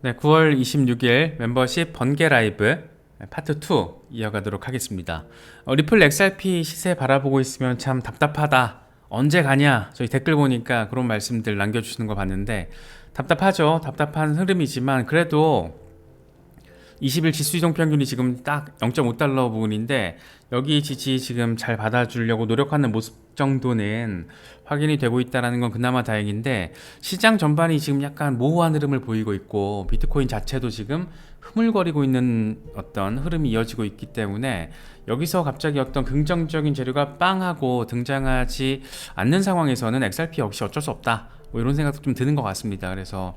네, 9월 26일 멤버십 번개 라이브 파트 2 이어가도록 하겠습니다. 어, 리플 XRP 시세 바라보고 있으면 참 답답하다. 언제 가냐? 저희 댓글 보니까 그런 말씀들 남겨주시는 거 봤는데 답답하죠. 답답한 흐름이지만 그래도 20일 지수 이동 평균이 지금 딱 0.5달러 부분인데 여기 지지 지금 잘 받아주려고 노력하는 모습 정도는 확인이 되고 있다라는 건 그나마 다행인데 시장 전반이 지금 약간 모호한 흐름을 보이고 있고 비트코인 자체도 지금 흐물거리고 있는 어떤 흐름이 이어지고 있기 때문에 여기서 갑자기 어떤 긍정적인 재료가 빵 하고 등장하지 않는 상황에서는 XRP 역시 어쩔 수 없다. 뭐 이런 생각도 좀 드는 것 같습니다. 그래서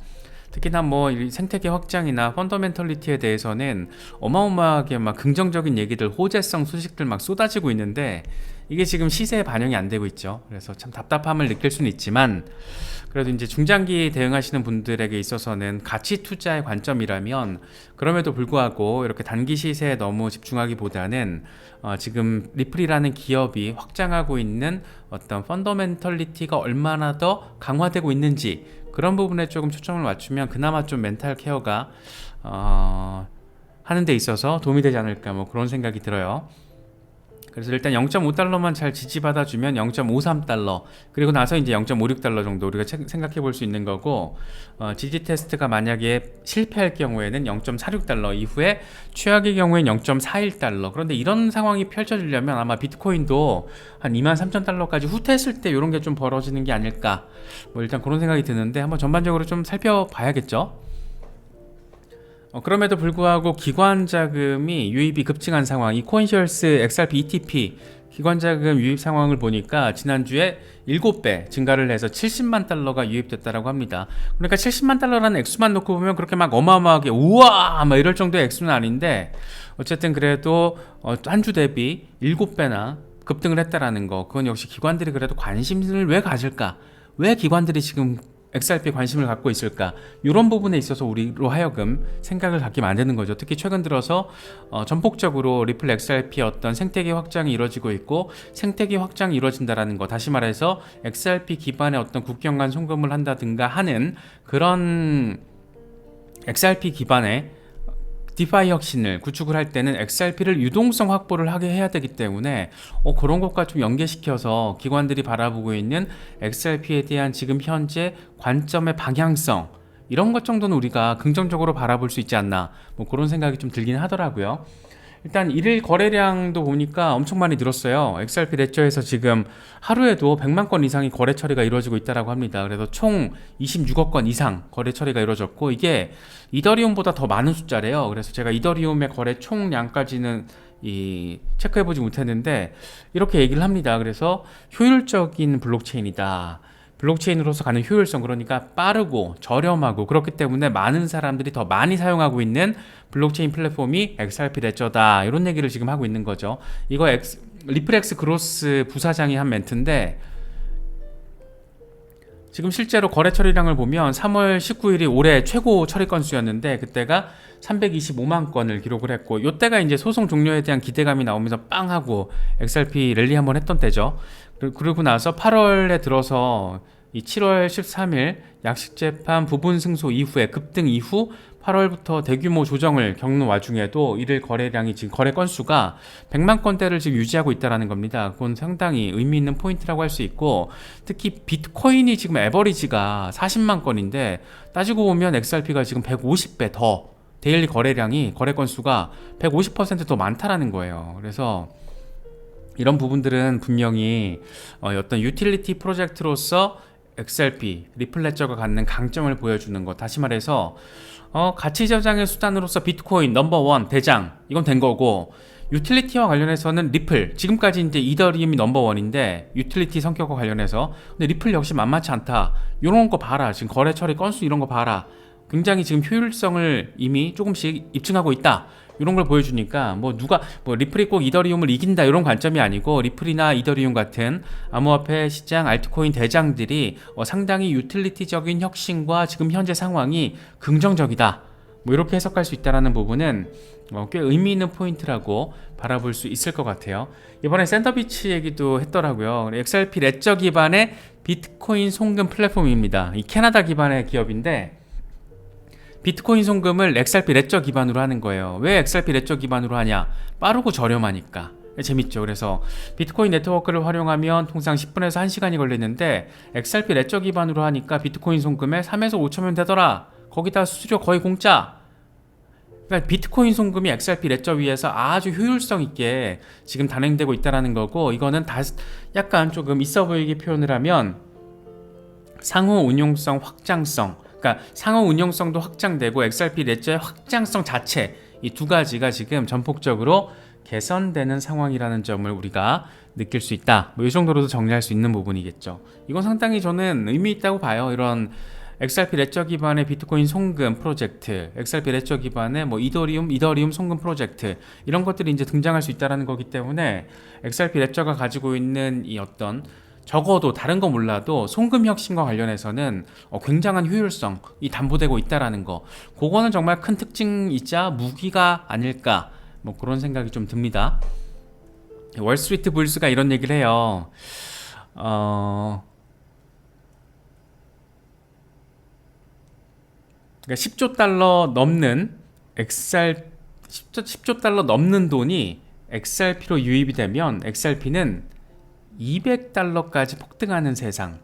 특히나 뭐 생태계 확장이나 펀더멘털리티에 대해서는 어마어마하게 막 긍정적인 얘기들 호재성 소식들 막 쏟아지고 있는데 이게 지금 시세에 반영이 안 되고 있죠. 그래서 참 답답함을 느낄 수는 있지만 그래도 이제 중장기 대응하시는 분들에게 있어서는 가치 투자의 관점이라면 그럼에도 불구하고 이렇게 단기 시세에 너무 집중하기보다는 어 지금 리플이라는 기업이 확장하고 있는 어떤 펀더멘털리티가 얼마나 더 강화되고 있는지 그런 부분에 조금 초점을 맞추면 그나마 좀 멘탈 케어가 어, 하는 데 있어서 도움이 되지 않을까 뭐 그런 생각이 들어요. 그래서 일단 0.5달러만 잘 지지받아 주면 0.53달러 그리고 나서 이제 0.56달러 정도 우리가 생각해 볼 수 있는 거고 어, 지지 테스트가 만약에 실패할 경우에는 0.46달러 이후에 최악의 경우엔 0.41달러 그런데 이런 상황이 펼쳐지려면 아마 비트코인도 한 23,000달러까지 후퇴했을 때 이런 게 좀 벌어지는 게 아닐까 뭐 일단 그런 생각이 드는데 한번 전반적으로 좀 살펴봐야겠죠. 어, 그럼에도 불구하고 기관 자금이 유입이 급증한 상황, 이 코인셜스 XRP ETP 기관 자금 유입 상황을 보니까 지난주에 7배 증가를 해서 70만 달러가 유입됐다라고 합니다. 그러니까 70만 달러라는 액수만 놓고 보면 그렇게 막 어마어마하게 우와 막 이럴 정도의 액수는 아닌데 어쨌든 그래도 어, 한주 대비 7배나 급등을 했다라는 거 그건 역시 기관들이 그래도 관심을 왜 가질까? 왜 기관들이 지금 XRP에 관심을 갖고 있을까? 이런 부분에 있어서 우리로 하여금 생각을 갖게 만드는 거죠. 특히 최근 들어서 어, 전폭적으로 리플 XRP의 어떤 생태계 확장이 이루어지고 있고 생태계 확장이 이루어진다라는 거. 다시 말해서 XRP 기반의 어떤 국경 간 송금을 한다든가 하는 그런 XRP 기반의 디파이 혁신을 구축을 할 때는 XRP를 유동성 확보를 하게 해야 되기 때문에 어, 그런 것과 좀 연계시켜서 기관들이 바라보고 있는 XRP에 대한 지금 현재 관점의 방향성 이런 것 정도는 우리가 긍정적으로 바라볼 수 있지 않나 뭐 그런 생각이 좀 들긴 하더라고요. 일단 일일 거래량도 보니까 엄청 많이 늘었어요. XRP 레저에서 지금 하루에도 100만 건 이상의 거래 처리가 이루어지고 있다라고 합니다. 그래서 총 26억 건 이상 거래 처리가 이루어졌고 이게 이더리움보다 더 많은 숫자래요. 그래서 제가 이더리움의 거래 총량까지는 이 체크해보지 못했는데 이렇게 얘기를 합니다. 그래서 효율적인 블록체인이다. 블록체인으로서 가는 효율성 그러니까 빠르고 저렴하고 그렇기 때문에 많은 사람들이 더 많이 사용하고 있는 블록체인 플랫폼이 XRP 레저다 이런 얘기를 지금 하고 있는 거죠. 이거 X, 리플렉스 그로스 부사장이 한 멘트인데 지금 실제로 거래 처리량을 보면 3월 19일이 올해 최고 처리 건수였는데 그때가 325만 건을 기록을 했고 이때가 이제 소송 종료에 대한 기대감이 나오면서 빵 하고 XRP 랠리 한번 했던 때죠. 그리고 나서 8월에 들어서 이 7월 13일 약식 재판 부분 승소 이후에 급등 이후 8월부터 대규모 조정을 겪는 와중에도 일일 거래량이 지금 거래 건수가 100만 건대를 지금 유지하고 있다는 겁니다. 그건 상당히 의미 있는 포인트라고 할 수 있고 특히 비트코인이 지금 에버리지가 40만 건인데 따지고 보면 XRP가 지금 150배 더 데일리 거래량이 거래 건수가 150%더 많다라는 거예요. 그래서 이런 부분들은 분명히 어, 어떤 유틸리티 프로젝트로서 XRP, 리플레저가 갖는 강점을 보여주는 것. 다시 말해서 어, 가치 저장의 수단으로서 비트코인 넘버원 대장 이건 된 거고 유틸리티와 관련해서는 리플 지금까지 이제 이더리움이 넘버원인데 유틸리티 성격과 관련해서 근데 리플 역시 만만치 않다. 이런 거 봐라. 지금 거래 처리 건수 이런 거 봐라. 굉장히 지금 효율성을 이미 조금씩 입증하고 있다. 이런 걸 보여주니까 뭐 누가 뭐 리플이 꼭 이더리움을 이긴다 이런 관점이 아니고 리플이나 이더리움 같은 암호화폐 시장 알트코인 대장들이 어 상당히 유틸리티적인 혁신과 지금 현재 상황이 긍정적이다. 뭐 이렇게 해석할 수 있다라는 부분은 어 꽤 의미 있는 포인트라고 바라볼 수 있을 것 같아요. 이번에 샌더비치 얘기도 했더라고요. XRP 레저 기반의 비트코인 송금 플랫폼입니다. 이 캐나다 기반의 기업인데 비트코인 송금을 XRP 레저 기반으로 하는 거예요. 왜 XRP 레저 기반으로 하냐? 빠르고 저렴하니까. 재밌죠. 그래서 비트코인 네트워크를 활용하면 통상 10분에서 1시간이 걸리는데 XRP 레저 기반으로 하니까 비트코인 송금에 3에서 5초면 되더라. 거기다 수수료 거의 공짜. 그러니까 비트코인 송금이 XRP 레저 위에서 아주 효율성 있게 지금 단행되고 있다라는 거고 이거는 다 약간 조금 있어 보이게 표현을 하면 상호 운용성 확장성 그러니까 상호 운용성도 확장되고 XRP 레저의 확장성 자체 이 두 가지가 지금 전폭적으로 개선되는 상황이라는 점을 우리가 느낄 수 있다. 뭐 이 정도로도 정리할 수 있는 부분이겠죠. 이건 상당히 저는 의미 있다고 봐요. 이런 XRP 레저 기반의 비트코인 송금 프로젝트, XRP 레저 기반의 뭐 이더리움, 이더리움 송금 프로젝트 이런 것들이 이제 등장할 수 있다라는 거기 때문에 XRP 레저가 가지고 있는 이 어떤 적어도 다른 거 몰라도 송금 혁신과 관련해서는 어, 굉장한 효율성이 담보되고 있다라는 거. 그거는 정말 큰 특징이자 무기가 아닐까. 뭐 그런 생각이 좀 듭니다. 월스트리트 불스가 이런 얘기를 해요. 어, 그러니까 10조 달러 넘는 XR 10조, 10조 달러 넘는 돈이 XRP로 유입이 되면 XRP는 200달러까지 폭등하는 세상.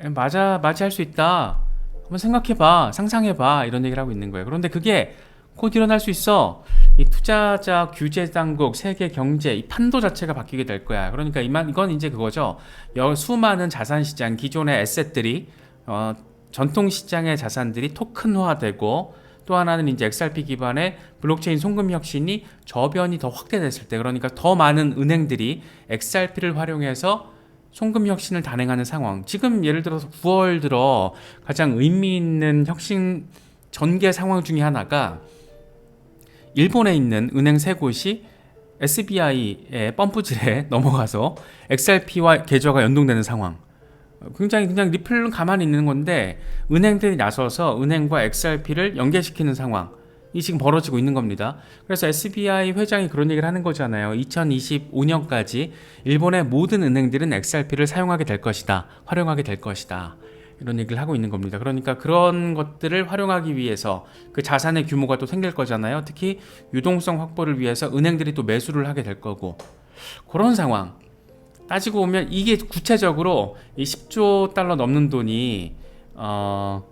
에, 맞아, 맞이할 수 있다. 한번 생각해봐, 상상해봐 이런 얘기를 하고 있는 거예요. 그런데 그게 곧 일어날 수 있어. 이 투자자 규제 당국, 세계 경제, 이 판도 자체가 바뀌게 될 거야. 그러니까 이만 이건 이제 그거죠. 여 수많은 자산 시장 기존의 에셋들이 어, 전통 시장의 자산들이 토큰화되고 또 하나는 이제 XRP 기반의 블록체인 송금 혁신이 저변이 더 확대됐을 때 그러니까 더 많은 은행들이 XRP를 활용해서 송금 혁신을 단행하는 상황. 지금 예를 들어서 9월 들어 가장 의미 있는 혁신 전개 상황 중에 하나가 일본에 있는 은행 세 곳이 SBI의 펌프질에 넘어가서 XRP와 계좌가 연동되는 상황. 굉장히 그냥 리플은 가만히 있는 건데 은행들이 나서서 은행과 XRP를 연계시키는 상황. 이 지금 벌어지고 있는 겁니다. 그래서 SBI 회장이 그런 얘기를 하는 거잖아요. 2025년까지 일본의 모든 은행들은 XRP를 사용하게 될 것이다. 활용하게 될 것이다. 이런 얘기를 하고 있는 겁니다. 그러니까 그런 것들을 활용하기 위해서 그 자산의 규모가 또 생길 거잖아요. 특히 유동성 확보를 위해서 은행들이 또 매수를 하게 될 거고 그런 상황. 따지고 보면 이게 구체적으로 이 10조 달러 넘는 돈이 어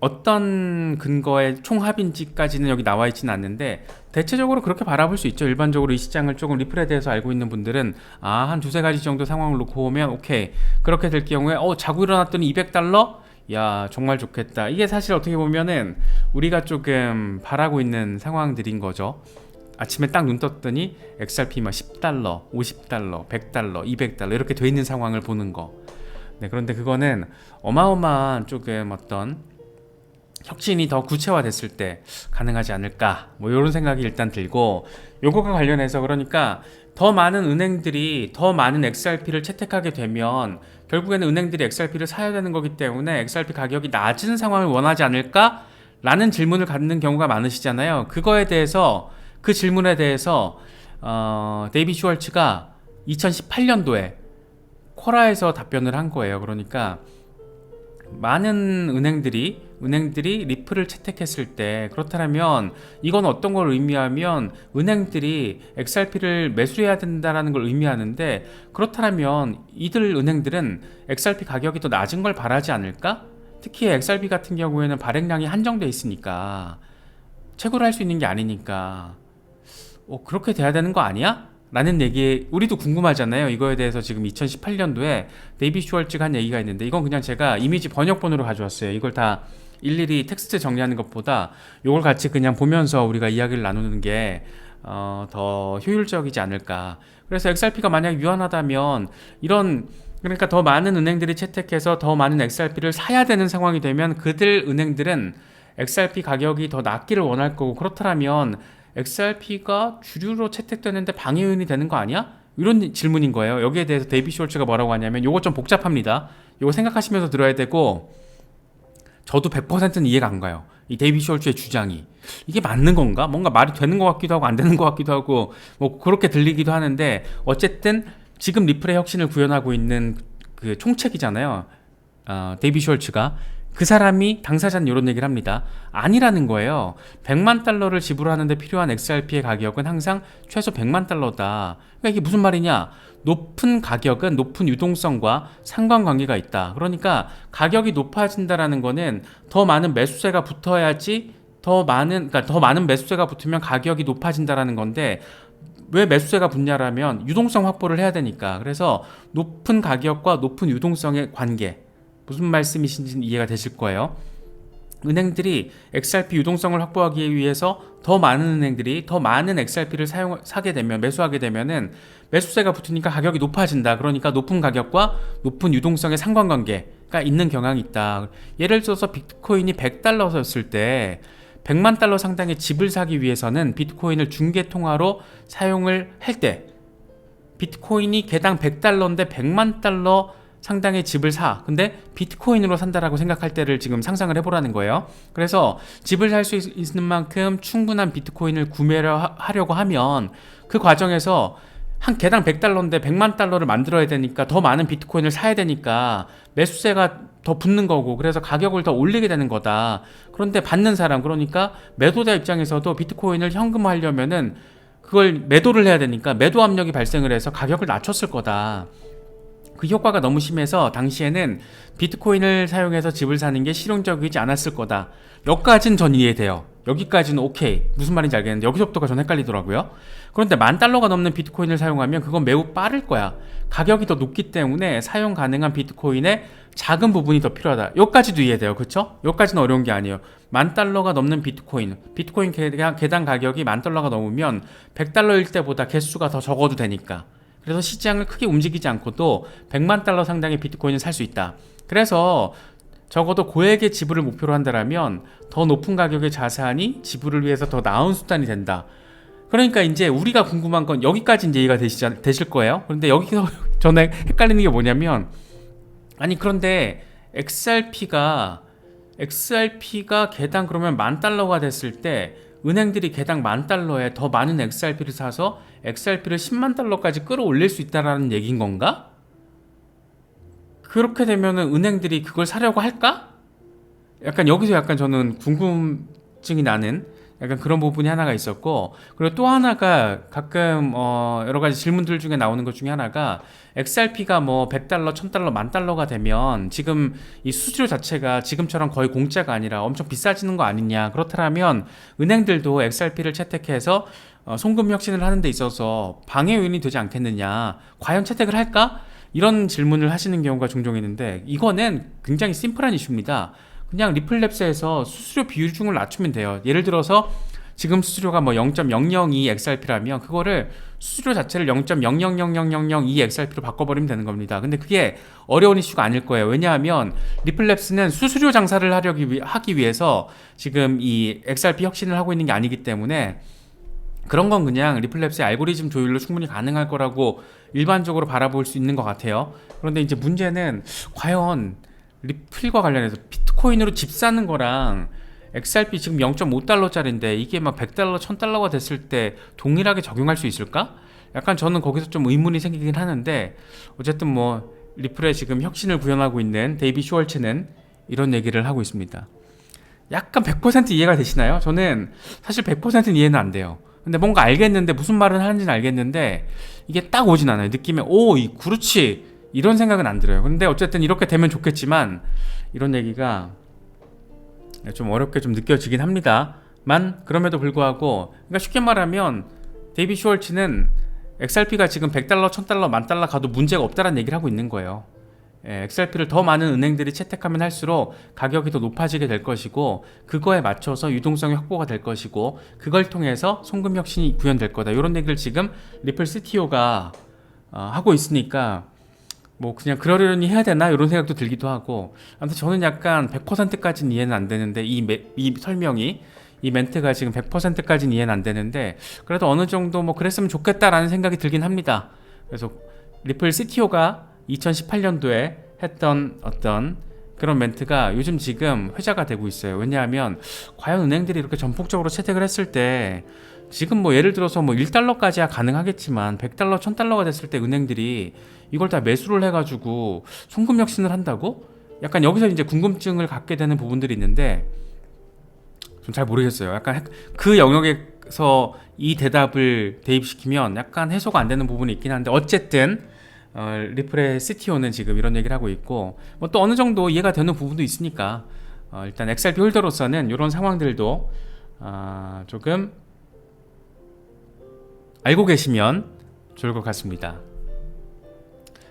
어떤 근거의 총합인지까지는 여기 나와 있지는 않는데 대체적으로 그렇게 바라볼 수 있죠. 일반적으로 이 시장을 조금 리플에 대해서 알고 있는 분들은 아, 한 두세 가지 정도 상황을 놓고 보면 오케이. 그렇게 될 경우에 어, 자고 일어났더니 200달러? 야, 정말 좋겠다. 이게 사실 어떻게 보면은 우리가 조금 바라고 있는 상황들인 거죠. 아침에 딱 눈 떴더니 XRP만 10달러, 50달러, 100달러, 200달러 이렇게 돼 있는 상황을 보는 거. 네, 그런데 그거는 어마어마한 조금 어떤 혁신이 더 구체화됐을 때 가능하지 않을까 뭐 이런 생각이 일단 들고 요거가 관련해서 그러니까 더 많은 은행들이 더 많은 XRP를 채택하게 되면 결국에는 은행들이 XRP를 사야 되는 거기 때문에 XRP 가격이 낮은 상황을 원하지 않을까? 라는 질문을 갖는 경우가 많으시잖아요. 그거에 대해서 그 질문에 대해서 어, 데이비 슈월츠가 2018년도에 코라에서 답변을 한 거예요. 그러니까 많은 은행들이 은행들이 리플을 채택했을 때 그렇다면 이건 어떤 걸 의미하면 은행들이 XRP를 매수해야 된다라는 걸 의미하는데 그렇다면 이들 은행들은 XRP 가격이 더 낮은 걸 바라지 않을까? 특히 XRP 같은 경우에는 발행량이 한정돼 있으니까 최고로 할수 있는 게 아니니까 어, 그렇게 돼야 되는 거 아니야? 라는 얘기 우리도 궁금하잖아요. 이거에 대해서 지금 2018년도에 데이비 슈월츠가 한 얘기가 있는데 이건 그냥 제가 이미지 번역본으로 가져왔어요. 이걸 다 일일이 텍스트 정리하는 것보다 이걸 같이 그냥 보면서 우리가 이야기를 나누는 게 어, 더 효율적이지 않을까. 그래서 XRP가 만약 유한하다면 이런 그러니까 더 많은 은행들이 채택해서 더 많은 XRP를 사야 되는 상황이 되면 그들 은행들은 XRP 가격이 더 낮기를 원할 거고 그렇다면 XRP가 주류로 채택되는데 방해 요인이 되는 거 아니야? 이런 질문인 거예요. 여기에 대해서 데이비 숄츠가 뭐라고 하냐면 요거 좀 복잡합니다. 요거 생각하시면서 들어야 되고 저도 100%는 이해가 안 가요. 이 데이비 숄츠의 주장이 이게 맞는 건가? 뭔가 말이 되는 것 같기도 하고 안 되는 것 같기도 하고 뭐 그렇게 들리기도 하는데 어쨌든 지금 리플의 혁신을 구현하고 있는 그 총책이잖아요. 어, 데이비 숄츠가 그 사람이 당사자는 이런 얘기를 합니다. 아니라는 거예요. 100만 달러를 지불하는데 필요한 XRP의 가격은 항상 최소 100만 달러다. 그러니까 이게 무슨 말이냐? 높은 가격은 높은 유동성과 상관관계가 있다. 그러니까 가격이 높아진다라는 거는 더 많은 매수세가 붙어야지 더 많은 그러니까 더 많은 매수세가 붙으면 가격이 높아진다라는 건데 왜 매수세가 붙냐라면 유동성 확보를 해야 되니까. 그래서 높은 가격과 높은 유동성의 관계. 무슨 말씀이신지 이해가 되실 거예요. 은행들이 XRP 유동성을 확보하기 위해서 더 많은 은행들이 더 많은 XRP를 사용 사게 되면 매수하게 되면은 매수세가 붙으니까 가격이 높아진다. 그러니까 높은 가격과 높은 유동성의 상관관계가 있는 경향이 있다. 예를 들어서 비트코인이 100달러였을 때 100만 달러 상당의 집을 사기 위해서는 비트코인을 중개 통화로 사용을 할 때 비트코인이 개당 100달러인데 100만 달러 상당의 집을 사. 근데 비트코인으로 산다라고 생각할 때를 지금 상상을 해보라는 거예요. 그래서 집을 살 수 있는 만큼 충분한 비트코인을 구매를 하- 하려고 하면 그 과정에서 한 개당 100달러인데 100만 달러를 만들어야 되니까 더 많은 비트코인을 사야 되니까 매수세가 더 붙는 거고 그래서 가격을 더 올리게 되는 거다. 그런데 받는 사람 그러니까 매도자 입장에서도 비트코인을 현금화하려면은 그걸 매도를 해야 되니까 매도 압력이 발생을 해서 가격을 낮췄을 거다. 그 효과가 너무 심해서 당시에는 비트코인을 사용해서 집을 사는 게 실용적이지 않았을 거다. 여기까지는 전 이해돼요. 여기까지는 오케이. 무슨 말인지 알겠는데 여기서부터가 전 헷갈리더라고요. 그런데 만 달러가 넘는 비트코인을 사용하면 그건 매우 빠를 거야. 가격이 더 높기 때문에 사용 가능한 비트코인의 작은 부분이 더 필요하다. 여기까지도 이해돼요. 그쵸? 여기까지는 어려운 게 아니에요. 만 달러가 넘는 비트코인. 비트코인 개당, 가격이 만 달러가 넘으면 100달러일 때보다 개수가 더 적어도 되니까. 그래서 시장을 크게 움직이지 않고도 100만 달러 상당의 비트코인을 살 수 있다. 그래서 적어도 고액의 지불을 목표로 한다면 더 높은 가격의 자산이 지불을 위해서 더 나은 수단이 된다. 그러니까 이제 우리가 궁금한 건 여기까지 이제 이해가 되시지, 되실 거예요. 그런데 여기서 전에 헷갈리는 게 뭐냐면 아니 그런데 XRP가 XRP가 개당 그러면 만 달러가 됐을 때 은행들이 개당 만 달러에 더 많은 XRP를 사서 XRP를 10만 달러까지 끌어올릴 수 있다라는 얘기인 건가? 그렇게 되면은 은행들이 그걸 사려고 할까? 약간 여기서 약간 저는 궁금증이 나는 약간 그런 부분이 하나가 있었고 그리고 또 하나가 가끔 어 여러 가지 질문들 중에 나오는 것 중에 하나가 XRP가 뭐 100달러, 1000달러, 만 달러가 되면 지금 이 수수료 자체가 지금처럼 거의 공짜가 아니라 엄청 비싸지는 거 아니냐 그렇다면 은행들도 XRP를 채택해서 어, 송금 혁신을 하는 데 있어서 방해 요인이 되지 않겠느냐 과연 채택을 할까? 이런 질문을 하시는 경우가 종종 있는데 이거는 굉장히 심플한 이슈입니다. 그냥 리플랩스에서 수수료 비율중을 낮추면 돼요. 예를 들어서 지금 수수료가 뭐 0.002 XRP라면 그거를 수수료 자체를 0.0000002 XRP로 바꿔버리면 되는 겁니다. 근데 그게 어려운 이슈가 아닐 거예요. 왜냐하면 리플랩스는 수수료 장사를 하려기 위, 하기 위해서 지금 이 XRP 혁신을 하고 있는 게 아니기 때문에 그런 건 그냥 리플랩스의 알고리즘 조율로 충분히 가능할 거라고 일반적으로 바라볼 수 있는 것 같아요. 그런데 이제 문제는 과연 리플과 관련해서 비트코인으로 집 사는 거랑 XRP 지금 0.5달러짜리인데 이게 막 100달러, 1000달러가 됐을 때 동일하게 적용할 수 있을까? 약간 저는 거기서 좀 의문이 생기긴 하는데 어쨌든 뭐 리플에 지금 혁신을 구현하고 있는 데이비 슈월츠는 이런 얘기를 하고 있습니다. 약간 100% 이해가 되시나요? 저는 사실 100%는 이해는 안 돼요. 근데 뭔가 알겠는데 무슨 말을 하는지는 알겠는데 이게 딱 오진 않아요. 느낌에 오, 이 그렇지 이런 생각은 안 들어요. 근데 어쨌든 이렇게 되면 좋겠지만 이런 얘기가 좀 어렵게 좀 느껴지긴 합니다만 그럼에도 불구하고 그러니까 쉽게 말하면 데이비 슈월츠는 XRP가 지금 100달러, 1000달러, 만 달러 가도 문제가 없다라는 얘기를 하고 있는 거예요. 예, XRP를 더 많은 은행들이 채택하면 할수록 가격이 더 높아지게 될 것이고 그거에 맞춰서 유동성이 확보가 될 것이고 그걸 통해서 송금 혁신이 구현될 거다. 이런 얘기를 지금 리플 CTO가 어, 하고 있으니까 뭐 그냥 그러려니 해야 되나 이런 생각도 들기도 하고 아무튼 저는 약간 100%까지는 이해는 안 되는데 이, 매, 이 설명이 이 멘트가 지금 100%까지는 이해는 안 되는데 그래도 어느 정도 뭐 그랬으면 좋겠다라는 생각이 들긴 합니다. 그래서 리플 CTO가 2018년도에 했던 어떤 그런 멘트가 요즘 지금 회자가 되고 있어요. 왜냐하면 과연 은행들이 이렇게 전폭적으로 채택을 했을 때 지금 뭐 예를 들어서 뭐 1달러까지야 가능하겠지만 100달러, 1000달러가 됐을 때 은행들이 이걸 다 매수를 해가지고 송금 혁신을 한다고? 약간 여기서 이제 궁금증을 갖게 되는 부분들이 있는데 좀 잘 모르겠어요. 약간 헷- 그 영역에서 이 대답을 대입시키면 약간 해소가 안 되는 부분이 있긴 한데 어쨌든 어, 리플의 CTO는 지금 이런 얘기를 하고 있고 뭐 또 어느 정도 이해가 되는 부분도 있으니까 어, 일단 XRP 홀더로서는 이런 상황들도 아, 조금 알고 계시면 좋을 것 같습니다.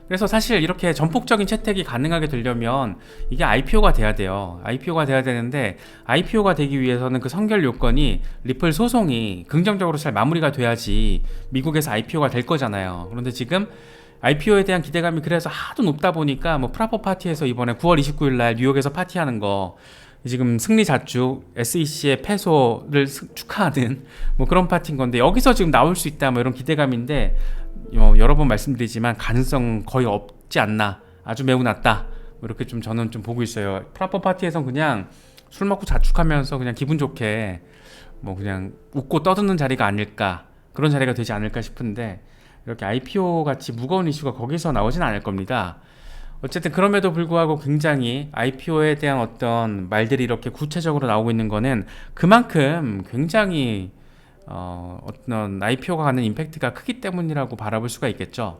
그래서 사실 이렇게 전폭적인 채택이 가능하게 되려면 이게 IPO가 돼야 돼요. IPO가 돼야 되는데 IPO가 되기 위해서는 그 선결 요건이 리플 소송이 긍정적으로 잘 마무리가 돼야지 미국에서 IPO가 될 거잖아요. 그런데 지금 IPO에 대한 기대감이 그래서 하도 높다 보니까 뭐 프라포 파티에서 이번에 9월 29일 날 뉴욕에서 파티하는 거 지금 승리 자축 SEC의 패소를 스- 축하하는 뭐 그런 파티인 건데 여기서 지금 나올 수 있다 뭐 이런 기대감인데 어, 여러 번 말씀드리지만 가능성 거의 없지 않나. 아주 매우 낮다. 뭐 이렇게 좀 저는 좀 보고 있어요. 프라포 파티에선 그냥 술 먹고 자축하면서 그냥 기분 좋게 뭐 그냥 웃고 떠드는 자리가 아닐까. 그런 자리가 되지 않을까 싶은데 이렇게 IPO 같이 무거운 이슈가 거기서 나오진 않을 겁니다. 어쨌든 그럼에도 불구하고 굉장히 IPO에 대한 어떤 말들이 이렇게 구체적으로 나오고 있는 거는 그만큼 굉장히 어, 어떤 IPO가 갖는 임팩트가 크기 때문이라고 바라볼 수가 있겠죠.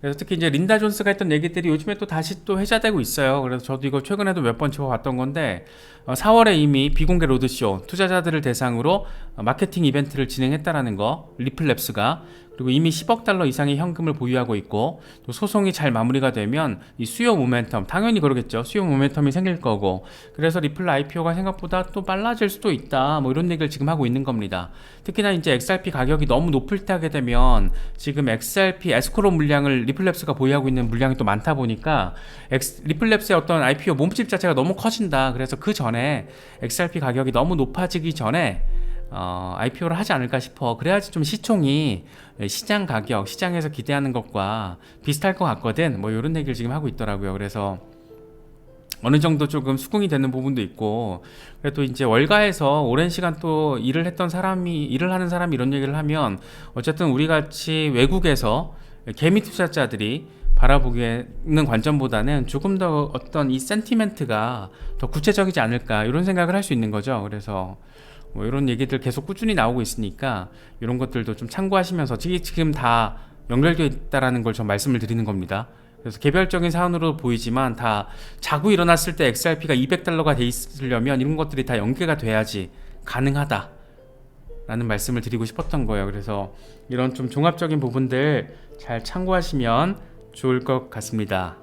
그래서 특히 이제 린다 존스가 했던 얘기들이 요즘에 또 다시 또 회자되고 있어요. 그래서 저도 이거 최근에도 몇 번 짚어봤던 건데 어, 4월에 이미 비공개 로드쇼 투자자들을 대상으로 어, 마케팅 이벤트를 진행했다라는 거 리플랩스가 그리고 이미 10억 달러 이상의 현금을 보유하고 있고 또 소송이 잘 마무리가 되면 이 수요 모멘텀 당연히 그러겠죠. 수요 모멘텀이 생길 거고. 그래서 리플 IPO가 생각보다 또 빨라질 수도 있다. 뭐 이런 얘기를 지금 하고 있는 겁니다. 특히나 이제 XRP 가격이 너무 높을 때 하게 되면 지금 XRP 에스코로 물량을 리플랩스가 보유하고 있는 물량이 또 많다 보니까 리플랩스의 어떤 IPO 몸집 자체가 너무 커진다. 그래서 그 전에 XRP 가격이 너무 높아지기 전에 어, IPO를 하지 않을까 싶어. 그래야지 좀 시총이 시장 가격, 시장에서 기대하는 것과 비슷할 것 같거든. 뭐 이런 얘기를 지금 하고 있더라고요. 그래서 어느 정도 조금 수긍이 되는 부분도 있고, 그래도 이제 월가에서 오랜 시간 또 일을 했던 사람이, 일을 하는 사람이 이런 얘기를 하면, 어쨌든 우리 같이 외국에서 개미 투자자들이 바라보기에는 관점보다는 조금 더 어떤 이 센티멘트가 더 구체적이지 않을까, 이런 생각을 할 수 있는 거죠. 그래서 뭐 이런 얘기들 계속 꾸준히 나오고 있으니까 이런 것들도 좀 참고하시면서 지금 다 연결되어 있다라는 걸좀 말씀을 드리는 겁니다. 그래서 개별적인 사안으로 보이지만 다 자고 일어났을 때 XRP가 200달러가 돼 있으려면 이런 것들이 다 연계가 돼야지 가능하다. 라는 말씀을 드리고 싶었던 거예요. 그래서 이런 좀 종합적인 부분들 잘 참고하시면 좋을 것 같습니다.